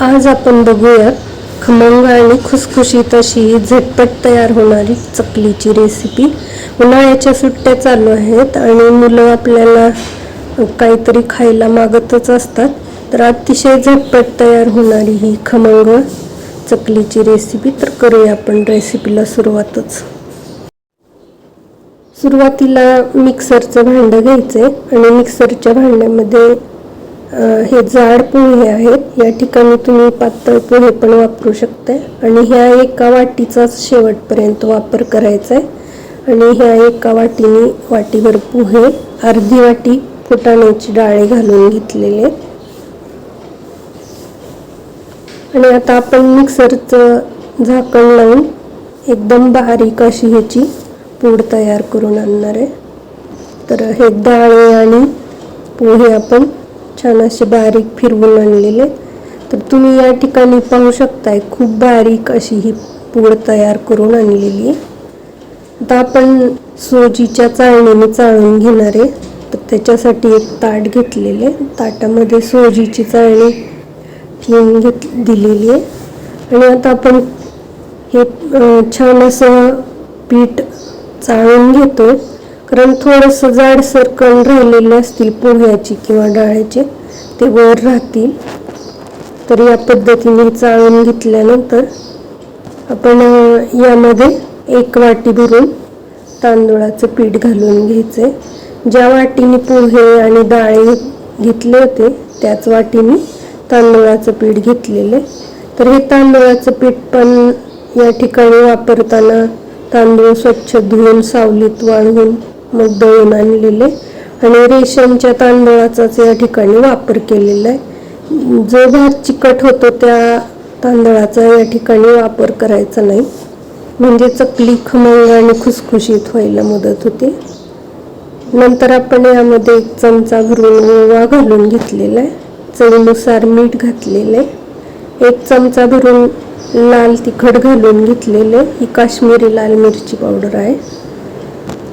आज आपण बघूयात खमंग आणि खुसखुशीत अशी ही झटपट तयार होणारी चकलीची रेसिपी उन्हाळ्याच्या सुट्ट्या चालू आहेत आणि मुलं आपल्याला काहीतरी खायला मागतच असतात. तर अतिशय झटपट तयार होणारी ही खमंग चकलीची रेसिपी तर करूया आपण रेसिपीला सुरुवातच. सुरुवातीला मिक्सरचं भांडं घ्यायचं आहे आणि मिक्सरच्या भांड्यामध्ये हे जाड पोहे आहेत. या ठिकाणी तुम्ही पातळ पोहे पण वापरू शकता आणि ह्या एका वाटीचाच शेवटपर्यंत वापर करायचा आहे आणि ह्या एका वाटीने वाटीभर पोहे अर्धी वाटी फुटाण्याची डाळे घालून घेतलेले आहेत. आणि आता आपण मिक्सरचं झाकण लावून एकदम बारीक अशी ह्याची पूड तयार करून आणणार आहे. तर हे डाळे आणि पोहे आपण छान असे बारीक फिरवून आणलेले. तर तुम्ही या ठिकाणी पाहू शकताय खूप बारीक अशी ही पूड तयार करून आणलेली आहे. आता आपण सोजीच्या चाळणीने चाळून घेणार आहे. तर त्याच्यासाठी एक ताट घेतलेले ताटामध्ये सोजीची चाळणी ठेवून घेत दिलेली आहे. आणि आता आपण हे छान असं पीठ चाळून घेतो कारण थोडंसं जाडसर कण राहिलेले असतील पोह्याची किंवा डाळ्याचे ते वर राहतील. तर या पद्धतीने चाळून घेतल्यानंतर आपण यामध्ये एक वाटी भरून तांदूळाचं पीठ घालून घ्यायचे ज्या वाटीने पोहे आणि डाळे घेतले होते त्याच वाटीने तांदूळाचं पीठ घेतलेले तर हे तांदूळाचं पीठ पण या ठिकाणी वापरताना तांदूळ स्वच्छ धुवून सावलीत वाळवून मग दळून आणलेले आणि रेशनच्या तांदळाचाच या ठिकाणी वापर केलेला आहे. जो भात चिकट होतो त्या तांदळाचा या ठिकाणी वापर करायचा नाही. म्हणजे चकली खमंग आणि खुसखुशीत व्हायला मदत होते. नंतर आपण यामध्ये एक चमचा भरून ओवा घालून घेतलेला आहे. चवीनुसार मीठ घातलेलं आहे. एक चमचा भरून लाल तिखट घालून घेतलेले ही काश्मीरी लाल मिरची पावडर आहे.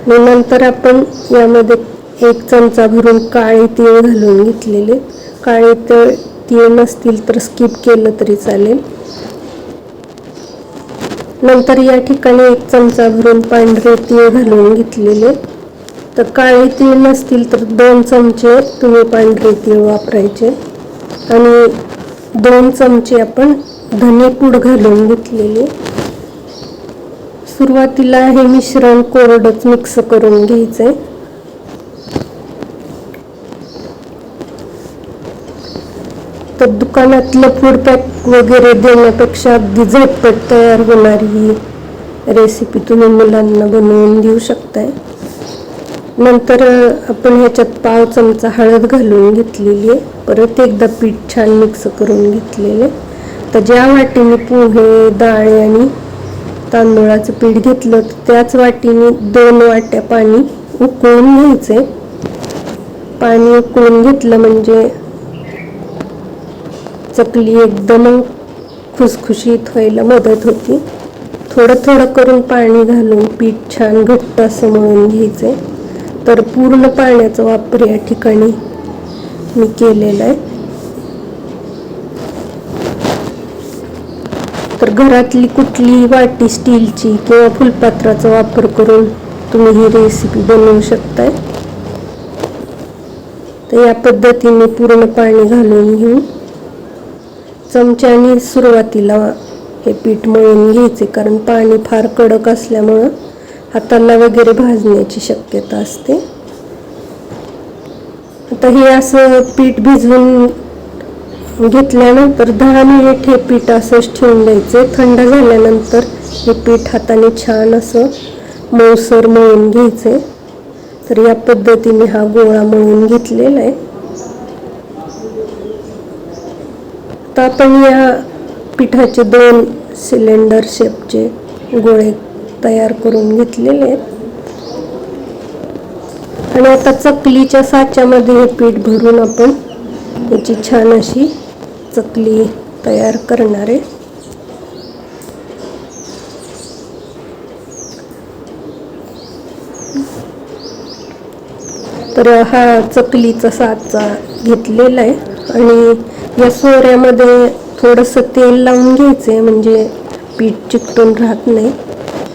मग नंतर आपण यामध्ये एक चमचा भरून काळे तीळ घालून घेतलेले. काळे तळ तीळ नसतील तर स्किप केलं तरी चालेल. नंतर या ठिकाणी एक चमचा भरून पांढरे तीळ घालून घेतलेले. तर काळे तीळ नसतील तर दोन चमचे तुम्ही पांढरे तीळ वापरायचे. आणि दोन चमचे आपण धनेपूड घालून घेतलेले. सुरुवातीला हे मिश्रण कोरडच मिक्स करून घ्यायचंय. तर दुकानातलं फूड पॅक वगैरे देण्यापेक्षा अगदी झटपट तयार होणारी ही रेसिपी तुम्ही मुलांना बनवून देऊ शकताय. नंतर आपण ह्याच्यात पाव चमचा हळद घालून घेतलेली आहे. परत एकदा पीठ छान मिक्स करून घेतलेले तर ज्या वाटीने पोहे डाळे आणि तांदूळाचं पीठ घेतलं तर त्याच वाटीने दोन वाट्या पाणी उकळून घ्यायचे. पाणी उकळून घेतलं म्हणजे चकली एकदम खुसखुशीत व्हायला मदत होती. थोडं थोडं करून पाणी घालून पीठ छान घट्ट असं मळून घ्यायचे. तर पूर्ण पाण्याचा वापर या ठिकाणी मी केलेला आहे. तर घरातली कुठलीही वाटी स्टीलची किंवा फुलपात्राचा वापर करून तुम्ही ही रेसिपी बनवू शकताय. तर या पद्धतीने पूर्ण पाणी घालून घेऊन चमच्याने सुरुवातीला हे पीठ मळून घ्यायचे कारण पाणी फार कडक असल्यामुळं हाताला वगैरे भाजण्याची शक्यता असते. आता हे असं पीठ भिजवून घेतल्यानंतर दहा मिनिट हे पीठ असंच ठेवून द्यायचे. थंड झाल्यानंतर हे पीठ हाताने छान असं मऊसर मळून घ्यायचे. तर या पद्धतीने हा गोळा मळून घेतलेला आहे. आता आपण या पिठाचे दोन सिलेंडर शेपचे गोळे तयार करून घेतलेले आहेत. आणि आता चकलीच्या साच्यामध्ये हे पीठ भरून आपण याची छान अशी चकली तयार करणार आहे. तर हा चकलीचा साचा घेतलेला आहे आणि या सोऱ्यामध्ये थोडंसं तेल लावून घ्यायचं आहे म्हणजे पीठ चिकटून राहत नाही.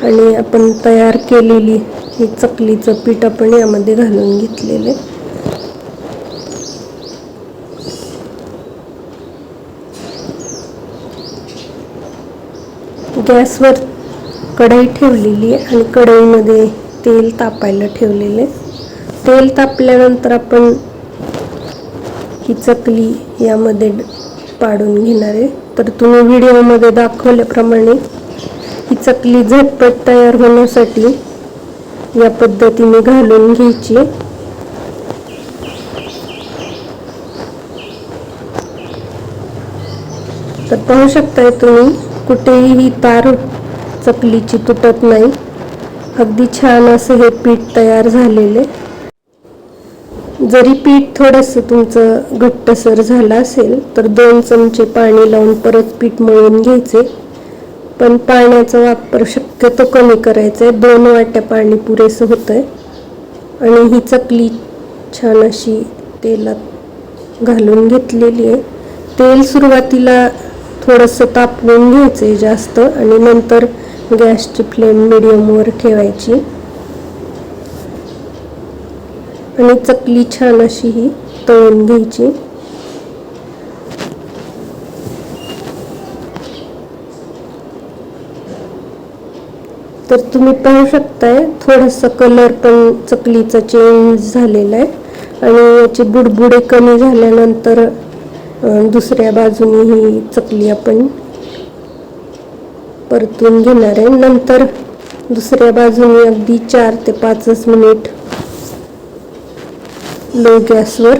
आणि आपण तयार केलेली ही चकलीचं पीठ आपण यामध्ये घालून घेतलेलं आहे. गॅसवर कढई ठेवलेली आहे आणि कढईमध्ये तेल तापायला ठेवलेले तेल तापल्यानंतर आपण ही चकली यामध्ये पाडून घेणार आहे. तर तुम्ही व्हिडिओमध्ये दाखवल्याप्रमाणे ही चकली झटपट तयार होण्यासाठी या पद्धतीने घालून घ्यायची तर पाहू शकताय तुम्ही कुठेही ही तार चकलीची तुटत नाही. अगदी छान असं हे पीठ तयार झालेले. जरी पीठ थोडंसं तुमचं घट्टसर झालं असेल तर दोन चमचे पाणी लावून परत पीठ मळून घ्यायचे. पण पाण्याचा वापर शक्यतो कमी करायचा आहे दोन वाट्या पाणी पुरेसं होतं आहे आणि ही चकली छान अशी तेलात घालून घेतलेली आहे. तेल सुरुवातीला थोडंसं तापवून घ्यायचं आहे जास्त आणि नंतर गॅसची फ्लेम मिडियमवर ठेवायची. आणि चकली छान अशी ही तळून घ्यायची. तर तुम्ही पाहू शकताय थोडासा कलर पण चकलीचा चेंज झालेला आहे. आणि याचे बुडबुडे कमी झाल्यानंतर दुसऱ्या बाजूने ही चकली आपण परतून घेणार आहे. नंतर दुसऱ्या बाजूने अगदी चार ते पाचच मिनिट लो गॅसवर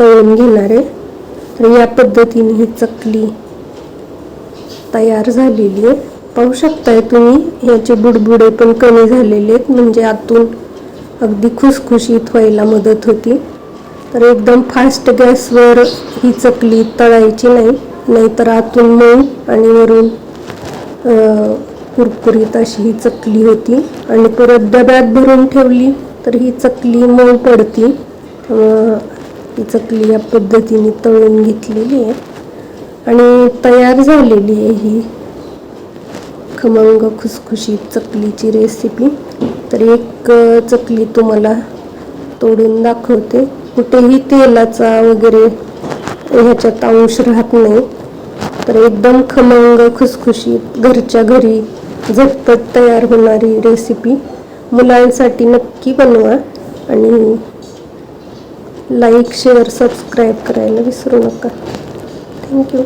तळून घेणार आहे. तर या पद्धतीने ही चकली तयार झालेली आहे. पाहू शकताय तुम्ही याचे बुडबुडे पण कमी झालेले आहेत. म्हणजे आतून अगदी खुसखुशीत व्हायला मदत होती. तर एकदम फास्ट गॅसवर ही चकली तळायची नाही नाहीतर आतून मऊ आणि वरून कुरकुरीत अशी ही चकली होती. आणि परत डब्यात भरून ठेवली तर ही चकली मऊ पडती. ही चकली या पद्धतीने तळून घेतलेली आहे. आणि तयार झालेली आहे ही खमंग खुसखुशीत चकलीची रेसिपी तर एक चकली तुम्हाला तोडून दाखवते. कुठेही तेलाचा वगैरे ह्याच्यात अंश राहत नाही. तर एकदम खमंग खुसखुशीत घरच्या घरी झटपट तयार होणारी रेसिपी मुलांसाठी नक्की बनवा आणि लाईक शेअर सबस्क्राईब करायला विसरू नका. थँक्यू